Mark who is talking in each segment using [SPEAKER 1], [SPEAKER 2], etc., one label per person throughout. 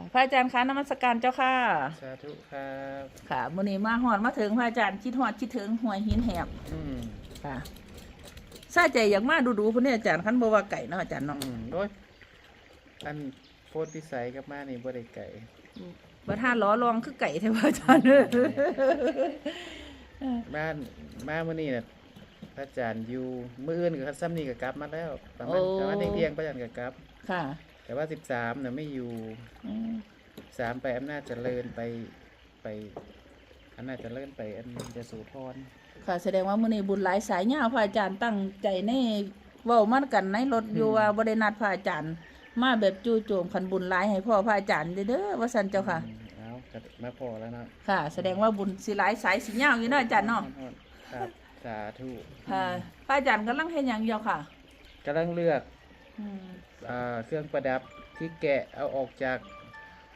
[SPEAKER 1] ค่ะพระอาจารย์คะนมัสการเจ้าค่ะ
[SPEAKER 2] สาธุครับ
[SPEAKER 1] ค่ะมื้อนี้มาฮอดมาถึงพระอาจารย์คิดฮอดคิดถึงห้วยหินแหบ
[SPEAKER 2] อืม
[SPEAKER 1] ค่ะซาใจอยากมาดูๆพุ่นนี่อาจารย์คันบ่ว่าไก่เนาะอาจารย์เนาะ
[SPEAKER 2] อืมโอ้ยอันโพดพิสัยกับมานี่บ่ได้ไก่
[SPEAKER 1] บ่ท่าล้อลองคือไก่แท้ว่าอาจารย์เด้อ
[SPEAKER 2] บ้านมามื้อนี้น่ะพระอาจารย์อยู่มื้ออื่นก็ซ้ำนี่ก็กลับมาแล้วประมาณประมาณเที่ยงๆพระอาจารย์ก็กลับ
[SPEAKER 1] ค่ะ
[SPEAKER 2] แต่ว่า13น่ะไม่อยู่
[SPEAKER 1] อืม
[SPEAKER 2] 3ไปอำนาจเจริญไปไปอำนาจเจริญไปอันยโสธร
[SPEAKER 1] ค่ะ แสดงว่ามื้อนี้บุญหลายสายยาวพระอาจารย์ตั้งใจในเว้ามันกันในรถอยู่ว่าบ่ได้นัดพระอาจารย์ มาแบบจู่โจมคันบุญหลายให้พ่อพระอาจารย์เด้อเด้อว่าซั่นเจ้าค่ะ
[SPEAKER 2] อืมเอาก็มาพอแล้วเนาะ
[SPEAKER 1] ค่ะ แสดงว่าบุญสิหลายสายสิยาวอยู่เนาะอาจารย์เนาะ
[SPEAKER 2] ครับสาธุ
[SPEAKER 1] ค่ะพระอาจารย์กำลังเฮ็ดหยังอยู่ค่ะ
[SPEAKER 2] กำลังเลือก
[SPEAKER 1] อืม
[SPEAKER 2] อ่าเครื่องประดับที่แกะเอาออกจาก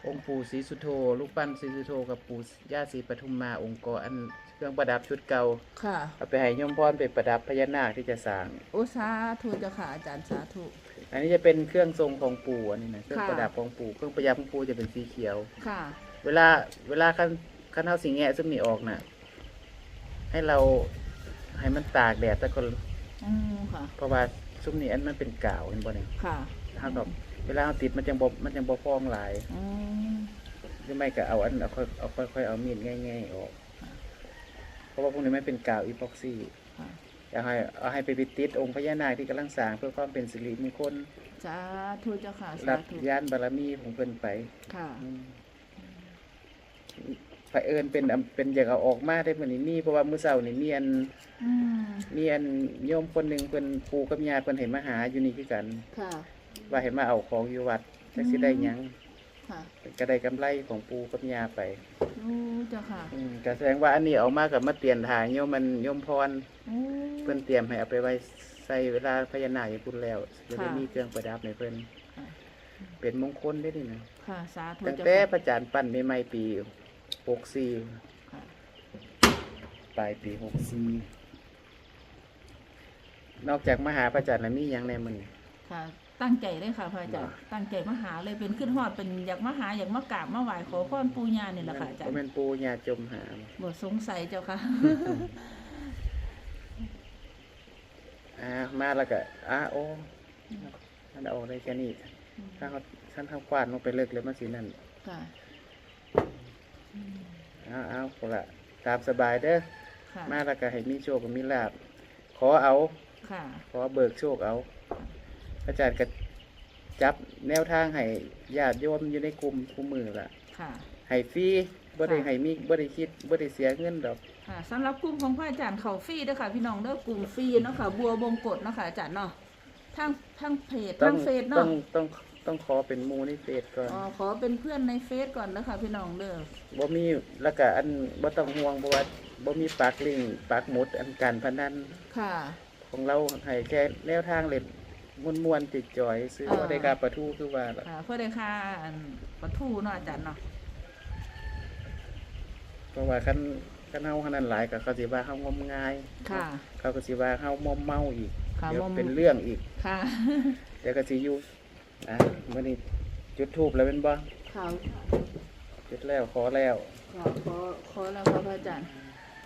[SPEAKER 2] องค์ปู่ศรีสุโธลูกปั้นศรีสุโธกับปู่ย่าศรีปทุมมาองค์กรอันเครื่องประดับชุดเก่า
[SPEAKER 1] ค่ะ
[SPEAKER 2] เอาไปให้โยมพรไปประดับพญานาคที่จะสร้าง
[SPEAKER 1] โอ้สาธุเจ้าค่ะอาจารย์สาธุ
[SPEAKER 2] อันนี้จะเป็นเครื่องทรงของปู่อันนี้นะเครื่อง
[SPEAKER 1] ค่ะ
[SPEAKER 2] ประดับของปู่เครื่องประดับของปู่จะเป็นสีเขียว
[SPEAKER 1] ค่ะ
[SPEAKER 2] เวลาเวลาขั้นขั้นเท้าสีแงะซึ่งนี่ออกน่ะ ให้เราให้มันตากแดดซะก่อน
[SPEAKER 1] อืมค่ะ
[SPEAKER 2] เพราะว่า ซุ้มนี้อันมันเป็นกาวเห็นบ่เนี่ย
[SPEAKER 1] ค่ะ
[SPEAKER 2] ถ้ากับเวลาเราติดมันจังบ่มันจังบ่พองหลาย
[SPEAKER 1] อืม
[SPEAKER 2] หรือไม่ก็เอาอันเอาค่อยเอาค่อยๆเอามีดง่ายๆออก เพราะว่าพวกนี้ไม่เป็นกาวอีพ็อกซี่
[SPEAKER 1] ค่ะ
[SPEAKER 2] อยากให้เอาให้ไปปิดติดองค์พญานาคที่กำลังสร้างเพื่อความเป็นสิริมงคล
[SPEAKER 1] สาธุเจ้าค่ะสา
[SPEAKER 2] รับ
[SPEAKER 1] ธุ
[SPEAKER 2] ยานบารมีของเพิ่นไป
[SPEAKER 1] ค่ะ
[SPEAKER 2] อืมไผเอิญเป็นอำเป็นอยากเอาออกมาได้มื้อนี้มีเพราะว่ามื้อเช้านี่มีอัน
[SPEAKER 1] อืม
[SPEAKER 2] มีอันโยมคนหนึงเพิ่นปู่กับย่าเพิ่นให้มาหาอยู่นี่คือกัน
[SPEAKER 1] ค่ะ
[SPEAKER 2] ว่าให้มาเอาของอยู่วัดจักสิได้หยัง
[SPEAKER 1] ค่ะ
[SPEAKER 2] ก็ได้กำไรของปู่กับย่าไป
[SPEAKER 1] โอ้เจ้าค่ะ
[SPEAKER 2] อืมก็แสดงว่าอันนี้เอามากับมาเตียนทางโยมมันโยมพร
[SPEAKER 1] โอ้
[SPEAKER 2] เพิ่นเตรียมให้เอาไปไว้ใส่เวลาพญานาคอย่างพุ่นแล้วจะได้
[SPEAKER 1] ค่ะ
[SPEAKER 2] มีเครื่องประดับในเพิ่น
[SPEAKER 1] ค่ะ
[SPEAKER 2] เป็นมงคลได้นี่นะ
[SPEAKER 1] ค่ะ สาธุ
[SPEAKER 2] ตั้ง
[SPEAKER 1] เจ้า
[SPEAKER 2] แต่
[SPEAKER 1] ค่ะ
[SPEAKER 2] พระจันทร์ปั้นใหม่ๆปี 64
[SPEAKER 1] ค่ะ
[SPEAKER 2] ปลายปี64นอกจากมหาพระจันทร์แล้วมีหยังในมื้อนี้
[SPEAKER 1] ค่ะ ตั้งใจเลยค่ะพระอาจารย์
[SPEAKER 2] ว่า
[SPEAKER 1] ตั้งใจมาหาเลยเป็นขึ้นฮอดเป็นอยากมาหาอยากมากราบมาไหว้ขอพรปู่ย่านี่แหละค่ะอาจาร
[SPEAKER 2] บ่
[SPEAKER 1] ย์
[SPEAKER 2] แม่นปู่ย่าจมหา
[SPEAKER 1] บ่สงสัยเจ้าค่ะ
[SPEAKER 2] อ่ามาแล้วก็อ่าโอ้มันเอาได้แค่นี้ถ้าเขาท่านทำกวาดลงไปเลิกเลยมันสินั่น
[SPEAKER 1] ค่ะ
[SPEAKER 2] เอาเอาพุ่นละตามสบายเด้อ
[SPEAKER 1] ค่ะ
[SPEAKER 2] มาแล้วก็ให้มีโชคกับมีลาบขอเอา
[SPEAKER 1] ค่ะ
[SPEAKER 2] ขอเบิกโชคเอา อาจารย์ก็จับแนวทางให้ญาติโยมอยู่ในกลุ่มคู่มือละ
[SPEAKER 1] ค่ะ
[SPEAKER 2] ให้ฟรีบ่ได้
[SPEAKER 1] ค่ะ
[SPEAKER 2] ให้มีบ่ได้คิดบ่ได้เสียเงินดอก
[SPEAKER 1] ค่ะสำหรับกลุ่มของพระอาจารย์เขาฟรีเด้อค่ะ พี่น้องเด้อกลุ่มฟรีเนาะค่ะ บัวบงกฎเนาะค่ะอาจารย์เนาะทางทางเพจ
[SPEAKER 2] ต้อ
[SPEAKER 1] ทางงเฟซ
[SPEAKER 2] ต้อ
[SPEAKER 1] เนาะ
[SPEAKER 2] งต้อง ต้องขอเป็นหมูในเฟซก่อน
[SPEAKER 1] อ๋อขอเป็นเพื่อนในเฟซก่อนเด้อค่ะพี่น้องเด้อ
[SPEAKER 2] บ่มีแล้วก็อันบ่ต้องห่วงเพราะว่าบ่มีปากลิงก์ปากหมุดอันการพนัน
[SPEAKER 1] ค่ะ
[SPEAKER 2] ของเราให้แค่แนวทางเล่นม่วนๆติดจอยซื้อ
[SPEAKER 1] อ่า
[SPEAKER 2] บ่ได้กาประทูคือว่าล่ะ
[SPEAKER 1] ค่ะเพื่อได้ค่าอันปะทูเนาะอาจารย์เนาะ
[SPEAKER 2] เพราะว่าคันคันเฮาคันนั้นหลายก็เขาสิว่าเฮางมงาย
[SPEAKER 1] ค่ะ
[SPEAKER 2] เขาก็สิว่าเฮามอมเมาอีก
[SPEAKER 1] ค่ะ
[SPEAKER 2] เดี๋ยว
[SPEAKER 1] มอม
[SPEAKER 2] เป็นเรื่องอีก
[SPEAKER 1] ค่ะ
[SPEAKER 2] เดี๋ยวก็สิอยู่ อะมื้อนี้จุดทูบแล้วเป็นบ่
[SPEAKER 1] ค่ะ
[SPEAKER 2] จุดแล้วขอแล้ว
[SPEAKER 1] ขอขอขอแล้วค่ะพระอาจารย์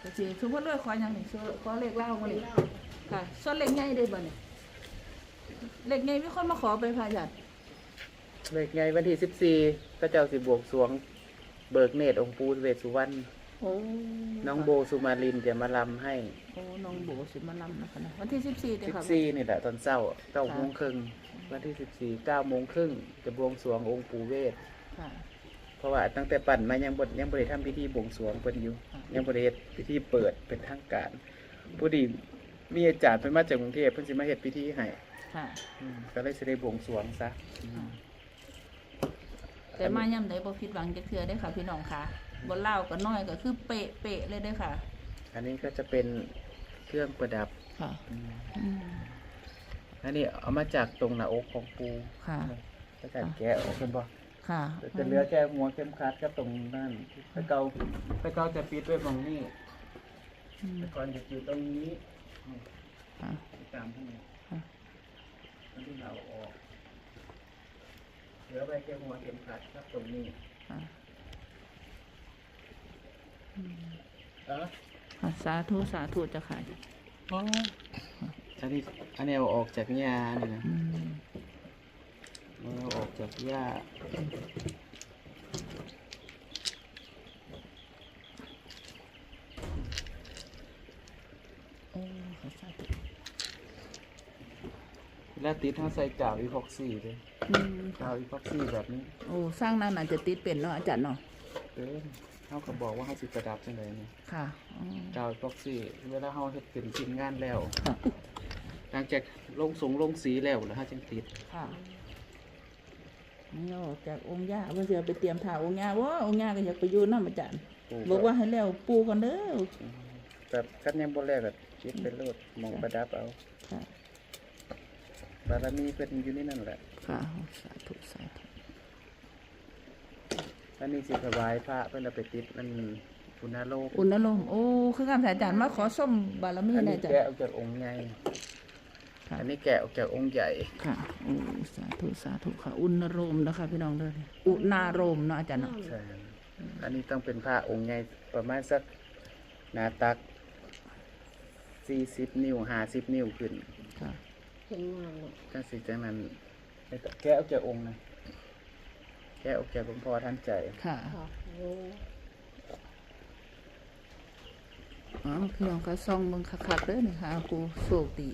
[SPEAKER 1] ก็สิทุกคนเลยขออย่างหนึ่งขอเลขเล่ามาเลยค่ะส่วนเลขใหญ่ได้บ่เนี่ยเลขใหญ่มีคนมาขอไปพระอาจารย์
[SPEAKER 2] เลขไงวันที่14ก็เจ้าสิบวงสรวง เบิกเนตรองค์ปู่เวสสุวรรณ
[SPEAKER 1] โอ้
[SPEAKER 2] น้องโบสุมาลินจะมาลำให้
[SPEAKER 1] โอ้น้องโบสิมาลำนะคะนะวันที่สิบสี่เด้อค่ะ
[SPEAKER 2] 14นี่แหละตอนเช้า9โมงครึ่ง วันที่14 9โมงครึ่งจะบวงสรวงองค์ปู่เวท
[SPEAKER 1] ค่ะ
[SPEAKER 2] เพราะว่าตั้งแต่ปั่นมายังบดยังบริทำพิธีบวงสรวงเพิ่นอยู่
[SPEAKER 1] ค่ะ
[SPEAKER 2] ยังบริเฮ็ดพิธีเปิดเป็นทางการผู้ดีมีอาจารย์เพิ่นมาจากกรุงเทพเพิ่นสิมาเฮ็ดพิธีให้
[SPEAKER 1] ค่ะ
[SPEAKER 2] อืมก็เลยสิได้บวงสรวงซะ
[SPEAKER 1] แต่มาย่ำใดบ่ผิดหวังจะเทื่อได้อค่ะพี่น้องค่ะบนเล่าวก็น้อยก็คือเป๊ะเป๊ะเลยเด้อค่ะ
[SPEAKER 2] อันนี้ก็จะเป็นเครื่องประดับ
[SPEAKER 1] ค่ะ
[SPEAKER 2] อืม
[SPEAKER 1] อืม
[SPEAKER 2] อันนี้เอามาจากตรงหน้าอกของปู
[SPEAKER 1] ค่ะ
[SPEAKER 2] อาจารย์แกะออกเพิ่นบ่
[SPEAKER 1] ค่ะ
[SPEAKER 2] จะเหลือแค่หัวเข็มขัดกับตรงนั้นไปเกาไปเกาจะปิดไว้ตรงนี้
[SPEAKER 1] อืม
[SPEAKER 2] แต่ก่อนจะอยู่ตรงนี้
[SPEAKER 1] ค่ะ
[SPEAKER 2] ตามข้างใน
[SPEAKER 1] ค่ะ
[SPEAKER 2] อันที่เราออกเหลือไว้แค่หัวเข็มขัดครับตรงนี้
[SPEAKER 1] ค่ะ
[SPEAKER 2] เออ
[SPEAKER 1] ค่ะสาธุสาธุเจ้าค่ะ
[SPEAKER 2] อันนี้ อันนี้เอาออกจากหญ้านี่นะ
[SPEAKER 1] อืม
[SPEAKER 2] เอาออกจากหญ้า
[SPEAKER 1] โอ้ค่ะสาธุ
[SPEAKER 2] แล้วติดทั้งใส่กาวอีพ็อกซี่เลย
[SPEAKER 1] อืม
[SPEAKER 2] กาวอีพ็อกซี่แบบนี้
[SPEAKER 1] โอ้สร้างนั้นอาจจะติดเป็นเนาะอาจารย์เนาะ
[SPEAKER 2] เออเขาก็บอกว่าเขาสิประดับจังเลยนี่
[SPEAKER 1] ค่ะอืม
[SPEAKER 2] กาวอีพ็อกซี่เวลาเขาเฮ็ดเป็นชิ้นงานแล้ว
[SPEAKER 1] ค่ะ
[SPEAKER 2] หลังจากลงสงลงสีแล้วแล้วเขาจึงติด
[SPEAKER 1] ค่ะนี่ออกจากองค์ย่าเพื่อจะไปเตรียมถ่าองค์ย่าว่าองค์ย่าก็อยากไปอยู่น้ำอาจารย์บอกว่าให้แล้วปูกันเด้อ
[SPEAKER 2] แบบคัดยังบ่แรกก็คิดเป็นโลดหมองประดับเอา
[SPEAKER 1] ค่ะ
[SPEAKER 2] บารมีเป็นอยู่ในนั่นแหละ
[SPEAKER 1] ค่ะสาธุสาธุ
[SPEAKER 2] อันนี้สิถวายพระเพิ่นเอาไปติดมันอุณาโลก
[SPEAKER 1] อุณลมโอ้คือการถ่ายอาจารย์มาขอส้มบารมี
[SPEAKER 2] อัน
[SPEAKER 1] นะ
[SPEAKER 2] นี้
[SPEAKER 1] อาจาร
[SPEAKER 2] แกะ
[SPEAKER 1] ย์
[SPEAKER 2] ออกจากองค์ใหญ่
[SPEAKER 1] ค่ะ
[SPEAKER 2] อันนี้แกะออกจากองค์ใหญ่
[SPEAKER 1] ค่ะโอ้สาธุสาธุค่ะ อุณโรมนะคะพี่น้องเด้ออุณาโรมเนาะอาจารย์เนาะ
[SPEAKER 2] ใช่อันนี้ต้องเป็นพระองค์ใหญ่ประมาณสักหนาตักสี่สิบนิ้วห้าสิบนิ้วขึ้น
[SPEAKER 1] ค่ะ
[SPEAKER 3] เห็นงานเนาะ
[SPEAKER 2] จังสิจังนั้นแกะออกจากองค์นะแกะออกจากหลวงพ่อท่านใจ
[SPEAKER 1] ค่ะ
[SPEAKER 3] ค่ะโอ้
[SPEAKER 1] อ๋อพี่น้องก็ส่องเบิ่งคักๆเด้อนี่ค่ะกูโชคดี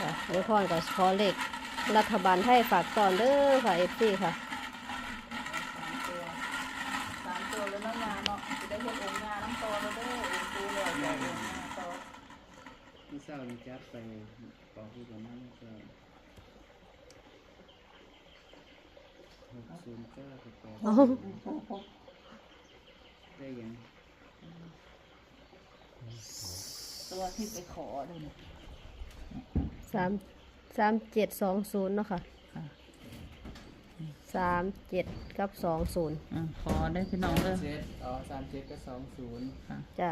[SPEAKER 3] ค่ะหล วงพ่อก็ขอเลขรัฐบาลไทยฝากตอนเด้อค่ะเอฟซีค่ะ
[SPEAKER 1] สามตัวแล้วเนาะยาเนาะจะได้เห็นองค์ยาน้ำตอแล้วเด้อองค์ปูแล้วจะองค์ยาตอ
[SPEAKER 2] ที่เร้านี่จัดไปปอกที่ประมาณก็หกศูนย์เก้ากับแปด
[SPEAKER 3] เอา
[SPEAKER 2] ได้ยัง
[SPEAKER 1] ตัวที่ไปขอเลยนะ
[SPEAKER 3] สามสามเจ็ดสองศูนย์เนาะค่ะ
[SPEAKER 1] ค่ะ
[SPEAKER 3] สามเจ็ดกับสองศูนย์
[SPEAKER 1] อะขอได้พี่น้องเด้อ
[SPEAKER 2] เจ็ดอ๋อสามเจ็ดก็สองศูนย์
[SPEAKER 3] จ้า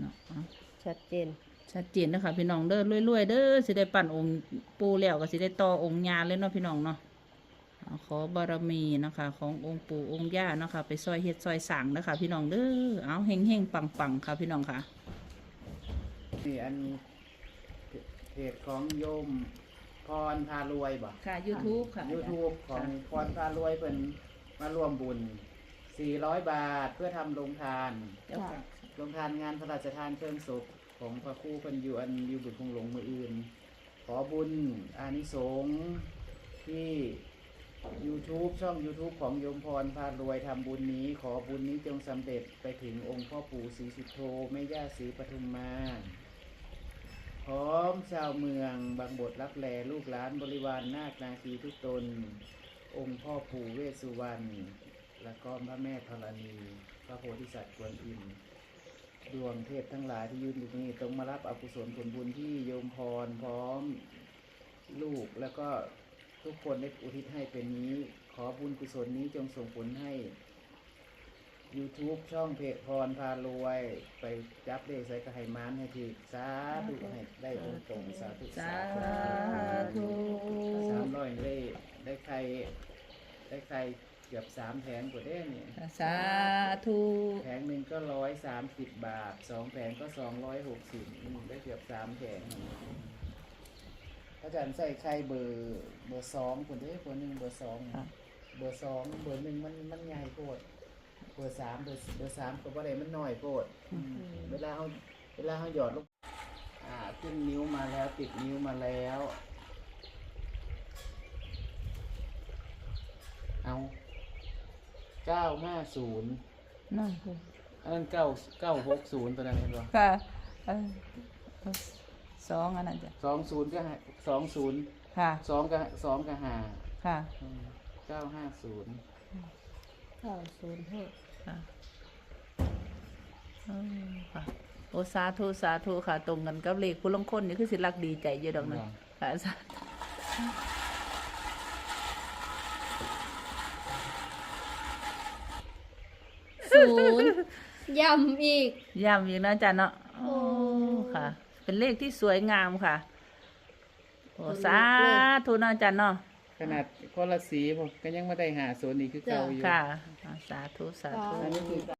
[SPEAKER 1] เนาะอะ
[SPEAKER 3] ชัดเจน
[SPEAKER 1] ชัดเจนนะคะพี่น้องเด้อรวยๆเด้อสิได้ปั่นองค์ปูแล้วก็สิได้ต่อองค์ยาเลยเนาะพี่น้องเนาะอะขอบารมีนะคะ ขององค์ปู่องค์ย่าเนาะคะ ไปซอยเฮ็ดซอยสั่งนะคะพี่น้องเด้อเอาเฮงเฮงๆปังปังๆค่ะพี่น้องค่ะ
[SPEAKER 2] นี่อัน เพจของโยมพรพารวยบ่
[SPEAKER 1] ค่ะ YouTube ค่ะ
[SPEAKER 2] ยูทูบของพรพารวยเป็นมาร่วมบุญ 400 บาทเพื่อทำโรงทาน
[SPEAKER 1] เจ้าค่ะ
[SPEAKER 2] โรงทานงานพระราชทานเพลิงศพของพระครู่เป็นอยู่อันอยู่บุญคงหลงมืออื่น ขอบุญอานิสงส์ที่ YouTube ช่อง YouTube ของโยมพรพารวยทำบุญนี้ ขอบุญนี้จงสำเร็จไปถึงองค์พ่อปู่ศรีสุโธแม่ย่าศรีปทุมมา พร้อมชาวเมืองบางบทรับแลลูกหลานบริวารนาคนาคีทุกตน องค์พ่อปู่เวสสุวรรณและก็พระแม่ธรณี พระโพธิสัตว์กวนอิมดวงเทพทั้งหลายที่ยืนอยู่ตรงนี้ต้องมารับอกุศลผลบุญที่โยมพรพร้อมลูกแล้วก็ทุกคนได้อุทิศให้เป็นนี้ ขอบุญกุศลนี้จงส่งผลให้ YouTube ช่องเพจพรพารวย ไปจับเลขใส่กระไหมานให้ทีสาธุให้ได้องค์ตรงสาธุ
[SPEAKER 1] สาธุ
[SPEAKER 2] สามร้อยได้ได้ใคร ได้ใครเกือบสามแผงกว่าได้เนี่ย
[SPEAKER 1] สาธุ
[SPEAKER 2] แผงหนึ่งก็ร้อยสามสิบบาทสองแผงก็สองร้อยหกสิบได้เกือบสามแผงอาจารย์ใส่ไข่เบอร์เบอร์สองคนได้คนหนึ่งเบอร์สอง
[SPEAKER 1] ค่ะ
[SPEAKER 2] เบอร์สองเบอร์หนึ่งมันมันใหญ่โพด เบอร์สามเบอร์เบอร์สามก็บ่ได้มันน้อยโพดเวลาเขาเวลาเขาหยอดลูกอ่าขึ้นนิ้วมาแล้วติดนิ้วมาแล้ว เอาเก้าห้าศูนย์
[SPEAKER 1] นั่นคือ
[SPEAKER 2] อันนั้นเก้าเก้าหกศูนย์ตัวนั้นเห็นป่ะ
[SPEAKER 1] ค่ะเออเออสองอันนั้นจ้ะ
[SPEAKER 2] สองศูนย์ก็สองศูนย์
[SPEAKER 1] ค่ะ
[SPEAKER 2] สองก็สองก็หา
[SPEAKER 1] ค่ะ
[SPEAKER 2] เก้าห้าศูนย์
[SPEAKER 3] เก้าศูนย์ห้า
[SPEAKER 1] ค่ะเออค่ะโอสาธุสาธุค่ะ ตรงกันกับเลขผู้ลงคนนี่คือสิรักดีใจเยอะดอกนะค่ะสาธุ
[SPEAKER 3] ศูนย์ย้ำอีก
[SPEAKER 1] ย้ำอีกนะอาจารย์เนาะโอ้ค่ะ เป็นเลขที่สวยงามค่ะ โอ้
[SPEAKER 3] ขนลุกเลย
[SPEAKER 1] สาธุเนาะอาจารย์เนาะ
[SPEAKER 2] ขนาดคนละสีผมก็ยังไม่ได้หาโซนนี้คือเก่าอยู่
[SPEAKER 1] ค่ะอ่าสาธุ สาธุ
[SPEAKER 2] อันนี้คือ